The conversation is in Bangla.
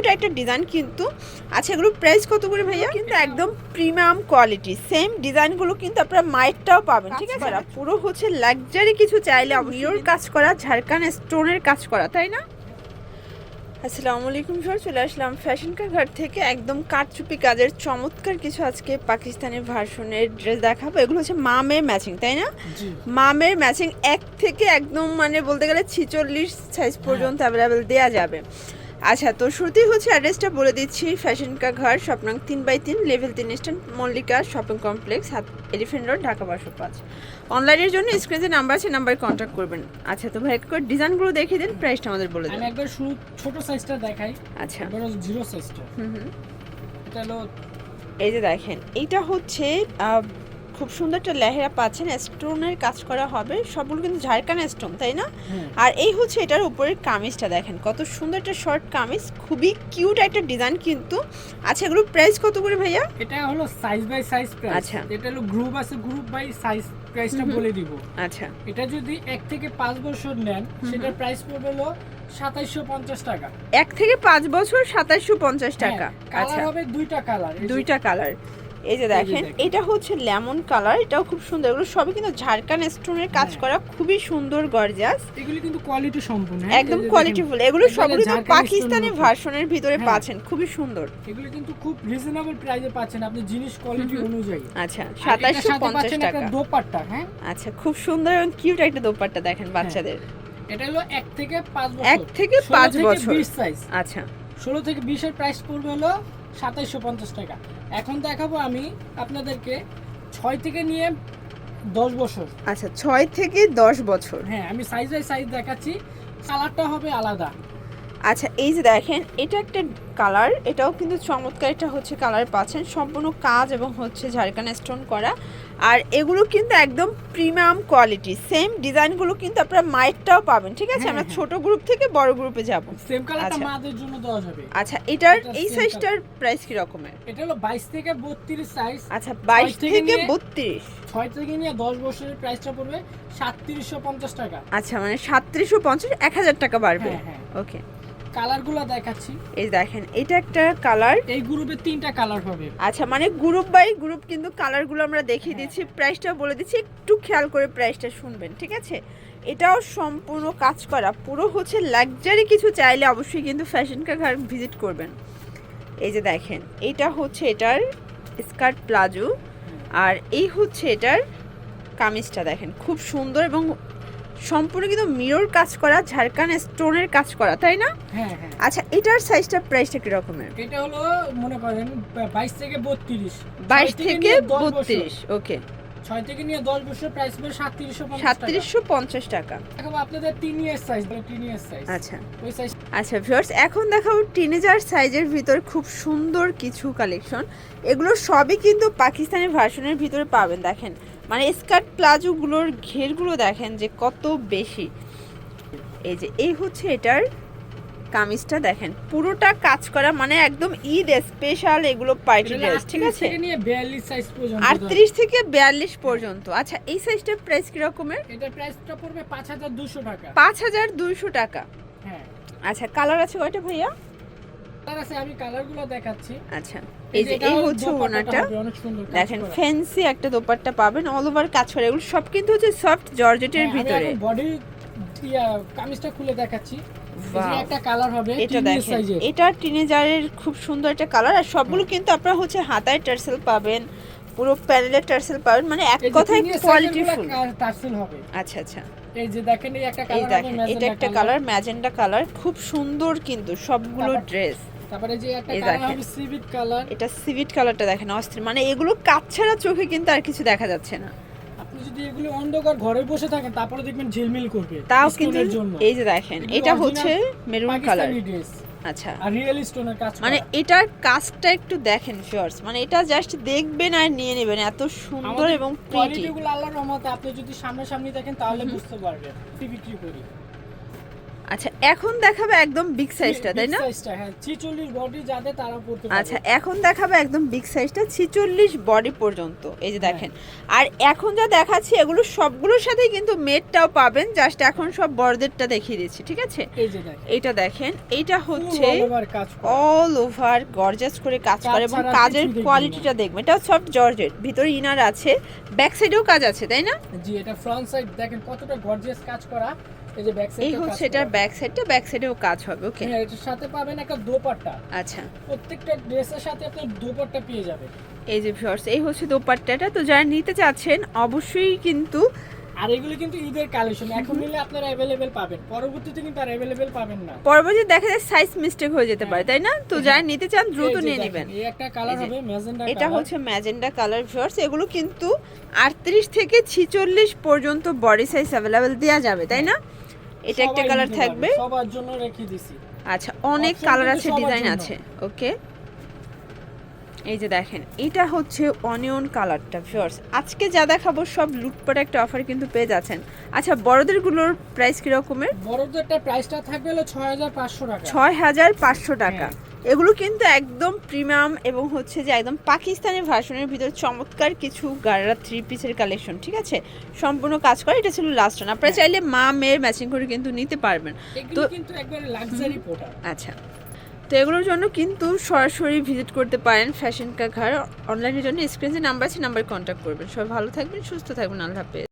কিউট একটা ডিজাইন কিন্তু আচ্ছা এগুলো প্রাইস কত করে ভাইয়া? কিন্তু একদম প্রিমিয়াম কোয়ালিটি সেম ডিজাইনগুলো কিন্তু আপনারা মাইটটাও পাবেন ঠিক আছে? পুরো হচ্ছে লাক্সারি কিছু চাইলে মিরর কাজ করা ঝাড়খান স্টোনের কাজ করা তাই না? আসসালামু আলাইকুম স্যার চলে আসলাম ফ্যাশন ঘাট থেকে। একদম কাটচুপি কাজের চমৎকার কিছু আজকে পাকিস্তানি ভার্সনের ড্রেস দেখাবো। এগুলো হচ্ছে মামের ম্যাচিং তাই না? মামের ম্যাচিং এক থেকে একদম মানে বলতে গেলে ছিচল্লিশ সাইজ পর্যন্ত অ্যাভেলেবেল দেওয়া যাবে। আচ্ছা তো শুরুতেই হচ্ছে অ্যাড্রেসটা বলে দিচ্ছি। ফ্যাশন কা ঘর স্বপ্নাং তিন বাই তিন লেভেল তিন স্ট্যান্ড মল্লিকা শপিং কমপ্লেক্স হাত এলিফেন্ট রোড ঢাকা বারোশো পাঁচ। অনলাইনের জন্য স্ক্রিনে নাম্বার আছে নাম্বারে কন্ট্যাক্ট করবেন। আচ্ছা তো ভাই একবার ডিজাইনগুলো দেখিয়ে দিন প্রাইসটা আমাদের বলে আমি দিন একবার শুরু ছোট সাইজটা দেখাই। আচ্ছা। জিরো সাইজটা হুম হুম। এটা হলো এই যে দেখেন এইটা হচ্ছে খুব সুন্দর একটা লেহেরা পাচ্ছেন স্টোনের কাজ করা হবে। সবগুলো কিন্তু ঝাড়খান স্টোন তাই না? আর এই হচ্ছে এটার উপরের কামিজটা দেখেন কত সুন্দর একটা শর্ট কামিজ খুবই কিউট একটা ডিজাইন কিন্তু আচ্ছা এগুলো প্রাইস কত করে ভাইয়া? এটা হলো সাইজ বাই সাইজ প্রাইস আচ্ছা। এটা হলো গ্রুপ আছে গ্রুপ বাই সাইজ প্রাইসটা। বলে দিব। আচ্ছা। এটা যদি এক থেকে পাঁচ বছর নেন সেটার প্রাইস পড়বে হলো সাতাইশশো পঞ্চাশ টাকা। এক থেকে পাঁচ বছর সাতাশশো পঞ্চাশ টাকা। কালার আচ্ছা। হবে দুইটা কালার দুইটা কালার এই যে দেখেন। এটা হচ্ছে লেমন কালার এটাও খুব সুন্দর। এগুলো সবই কিন্তু ঝাড়খান স্টোনের কাজ হ্যাঁ। করা খুবই সুন্দর গর্জাস এগুলি কিন্তু কোয়ালিটি সম্পূর্ণ হ্যাঁ? একদম কোয়ালিটিফুল এগুলো সবগুলো তো পাকিস্তানি ভার্সনের ভিতরে হ্যাঁ। পাচ্ছেন খুবই সুন্দর। এগুলি কিন্তু খুব রিজনেবল প্রাইসে পাচ্ছেন আপনি জিনিস কোয়ালিটি। অনুযায়ী। আচ্ছা আর এটার সাতাশশো সাথে পঞ্চাশ পাচ্ছেন একটা টাকা। দোপাট্টা হ্যাঁ? আচ্ছা খুব সুন্দর এবং কিউট একটা দোপাট্টা দেখেন বাচ্চাদের। এটা হলো এক থেকে পাঁচ বছর। এক থেকে ষোলো পাঁচ থেকে বছর। বিশ সাইজ আচ্ছা। ষোলো থেকে বিশের প্রাইস পড়বে হলো সাতাইশশো পঞ্চাশ টাকা। এখন দেখাবো আমি আপনাদেরকে ছয় থেকে নিয়ে দশ বছর। আচ্ছা ছয় থেকে দশ বছর। হ্যাঁ আমি সাইজ বাই সাইজ দেখাচ্ছি। কালারটা হবে আলাদা। আচ্ছা এই যে দেখেন এটা একটা কালার। এটাও কিন্তু চমৎকার একটা হচ্ছে কালার পাচ্ছেন। সম্পূর্ণ কাজ এবং হচ্ছে ঝাড়খান স্টোন করা। আর এগুলো কিন্তু একদম প্রিমিয়াম কোয়ালিটি। সেম ডিজাইনগুলো কিন্তু আপনারা মাইটটাও পাবেন ঠিক আছে? হ্যাঁ, আমরা হ্যাঁ। ছোট গ্রুপ থেকে বড় গ্রুপে যাব। সেম কালারটা। মাদের জন্য দেওয়া যাবে। আচ্ছা এটার এই সাইজটার প্রাইস কি রকমের? এটা হলো বাইশ থেকে বত্রিশ সাইজ আচ্ছা বাইশ থেকে থেকে নিয়ে- বত্রিশ। ছয় থেকে নিয়ে দশ বছরের প্রাইসটা পড়বে সাতত্রিশশো পঞ্চাশ টাকা। আচ্ছা মানে সাতত্রিশশো পঞ্চাশ এক হাজার টাকা বাড়বে। হ্যাঁ হ্যাঁ। ওকে কালারগুলো দেখাচ্ছি। এই দেখেন এটা একটা কালার। এই গ্রুপে তিনটা কালার হবে। আচ্ছা মানে গ্রুপ বাই গ্রুপ কিন্তু কালারগুলো আমরা দেখিয়ে দিচ্ছি। প্রাইসটা বলে দিচ্ছি একটু খেয়াল করে প্রাইসটা শুনবেন ঠিক আছে? এটাও সম্পূর্ণ কাজ করা পুরো হচ্ছে লাক্সারি কিছু চাইলে অবশ্যই কিন্তু ফ্যাশন ঘাট ভিজিট করবেন। এই যে দেখেন এটা হচ্ছে এটার স্কার্ট প্লাজো আর এই হচ্ছে এটার কামিজটা দেখেন খুব সুন্দর এবং সম্পূর্ণ কিন্তু মিরর কাজ করা ঝাড়খান স্টোনের কাজ করা তাই না? হ্যাঁ হ্যাঁ। আচ্ছা এটার সাইজটা প্রাইসটা কি রকমের? এটা হলো মনে করেন বাইশ থেকে বত্রিশ। বাইশ ছয় থেকে নিয়ে দশ বছর। বত্রিশ ওকে ছয় থেকে নিয়ে দশ বছর প্রাইস পড়বে সাতত্রিশশো সাতত্রিশশো পঞ্চাশ টাকা। দেখাবো আপনাদের তিন ইয়ার সাইজ তিন ইয়ার সাইজ আচ্ছা। ওই সাইজ আচ্ছা ভিউয়ার্স এখন দেখাবো টিনেজার সাইজের ভিতর খুব সুন্দর কিছু কালেকশন এগুলো সবই কিন্তু পাকিস্তানি ভার্সনের ভিতরে পাবেন দেখেন। মানে স্কার্ট প্লাজোগুলোর ঘেরগুলো দেখেন যে কত বেশি। এই যে এই হচ্ছে এটার কামিজটা দেখেন। পুরোটা কাজ করা মানে একদম ঈদ স্পেশাল এগুলো পার্টি ড্রেস ঠিক আছে? আটত্রিশ থেকে বিয়াল্লিশ পর্যন্ত। আচ্ছা এই সাইজটার প্রাইস কিরকমের এটা প্রাইসটা পড়বে পাঁচ হাজার দুশো টাকা। পাঁচ হাজার দুইশো টাকা। হ্যাঁ। আচ্ছা কালার আছে কয়টা ভাইয়া? তার আছে আমি কালারগুলো দেখাচ্ছি। আচ্ছা এই যে এই হচ্ছে ওনাটা। দেখেন ফ্যান্সি একটা দোপাট্টা পাবেন অল ওভার কাজ করে এগুলো সব কিন্তু হচ্ছে সফট জর্জেটের হ্যাঁ, ভিতরে। বডি কামিজটা খুলে দেখাচ্ছি। এটা টিনেজারের খুব সুন্দর একটা কালার। আর সবগুলো কিন্তু আপনারা হচ্ছে হাতায় টার্সেল পাবেন পুরো প্যানেলের টার্সেল পাবেন মানে এক কথায় কোয়ালিটি ফুল টার্সেল হবে। আচ্ছা আচ্ছা। এই যে দেখেন এই একটা কালার এটা একটা কালার। Magenta colour. খুব সুন্দর কিন্তু সবগুলো ড্রেস তারপরে যে একটা কালার হবে সিভিট কালার। এটা সিভিট কালারটা দেখেন অস্থির। মানে এগুলো কাজ ছাড়া চোখে কিন্তু আর কিছু দেখা যাচ্ছে না। আপনি যদি এগুলো অন্ধকার ঘরে বসে থাকেন তারপরে দেখবেন ঝিলমিল করবে তাও কিন্তু এই যে দেখেন এটা হচ্ছে মেরুন কালার আচ্ছা। আর রিয়েল স্টোনের কাজ মানে এটার কাজটা একটু দেখেন শিওর্স মানে এটা জাস্ট দেখবেন আর নিয়ে নেবেন এত সুন্দর এবং প্রিটি কোয়ালিটি গুলো আল্লাহর রহমতে আপনি যদি সামনাসামনি দেখেন তাহলে বুঝতে পারবেন। বিক্রি করি। আচ্ছা এখন দেখাবে একদম বিগ সাইজটা তাই না? সাইজটা হ্যাঁ 46 বডি যাদের তারা পড়তে পারবে। আচ্ছা এখন দেখাবে একদম বিগ সাইজটা ছিচল্লিশ বডি পর্যন্ত এই যে দেখেন। আর এখন যা দেখাচ্ছি এগুলো সবগুলোর সাথেই কিন্তু মেটটাও পাবেন জাস্ট এখন সব বড়দেরটা দেখিয়ে দিচ্ছি ঠিক আছে? এই যে দেখেন। এইটা দেখেন এইটা হচ্ছে। অল ওভার গর্জাস করে। কাজ করে এবং কাজের। কোয়ালিটিটা দেখবেন। এটা সফট জর্জেট ভিতরে ইনার আছে ব্যাক সাইডেও কাজ আছে তাই না? জি এটা ফ্রন্ট সাইড দেখেন কতটা গর্জিয়াস কাজ করা। এই যে ব্যাক সাইড এই হচ্ছে এটার ব্যাক সাইডটা ব্যাক সাইডেও কাজ হবে ওকে হ্যাঁ এটার সাথে পাবেন একটা দোপাট্টা। আচ্ছা। প্রত্যেকটা ড্রেসের সাথে আপনি দোপাট্টা পেয়ে যাবেন এই যে ভিউয়ার্স এই হচ্ছে দোপাট্টাটা। তো যারা নিতে চাচ্ছেন অবশ্যই কিন্তু আর এগুলো কিন্তু ঈদের কালেকশন। এখন নিলে আপনারা পাবেন। পরবর্তীতে কিন্তু আর পাবেন না। দেখা যায় সাইজ মিস্টেক হয়ে যেতে পারে তাই না? তো যারা নিতে চান দ্রুত নিয়ে নেবেন। এই একটা কালার হবে ম্যাজেন্ডা এটা হচ্ছে ম্যাজেন্ডা কালার ভিউয়ার্স এগুলো কিন্তু আটত্রিশ থেকে ছিচল্লিশ পর্যন্ত বডি সাইজ অ্যাভেলেবেল দেওয়া যাবে তাই না? এটা একটা কালার থাকবে। সবার জন্য রেখে দিছি। আচ্ছা অনেক কালার আছে ডিজাইন আছে ওকে? এই যে দেখেন এটা হচ্ছে অনিয়ন কালারটা ভিউয়ার্স আজকে যা দেখাবো সব লুটপাট একটা অফার কিন্তু পেয়ে যাচ্ছেন। আচ্ছা বড়দেরগুলোর প্রাইস কিরকমের? বড়দেরটা প্রাইসটা থাকবে হলো ছয় হাজার পাঁচশো টাকা। ছয় হাজার পাঁচশো টাকা। হ্যাঁ। এগুলো কিন্তু একদম প্রিমিয়াম এবং হচ্ছে যে একদম পাকিস্তানি ভার্সনের ভিতরে চমৎকার কিছু গাড়া থ্রি পিসের কালেকশন ঠিক আছে? সম্পূর্ণ কাজ করে এটা ছিল লাস্ট রান আপনারা হ্যাঁ। চাইলে মা মেয়ের ম্যাচিং করে কিন্তু নিতে পারবেন। তো- কিন্তু একবারে লাক্সারি আচ্ছা। তো এগুলোর জন্য কিন্তু সরাসরি ভিজিট করতে পারেন ফ্যাশন কা ঘর অনলাইনের জন্য স্ক্রিনে নাম্বার আছে নাম্বার কন্ট্যাক্ট করবেন। সবাই ভালো থাকবেন সুস্থ থাকবেন। আল্লাহ হাফেজ।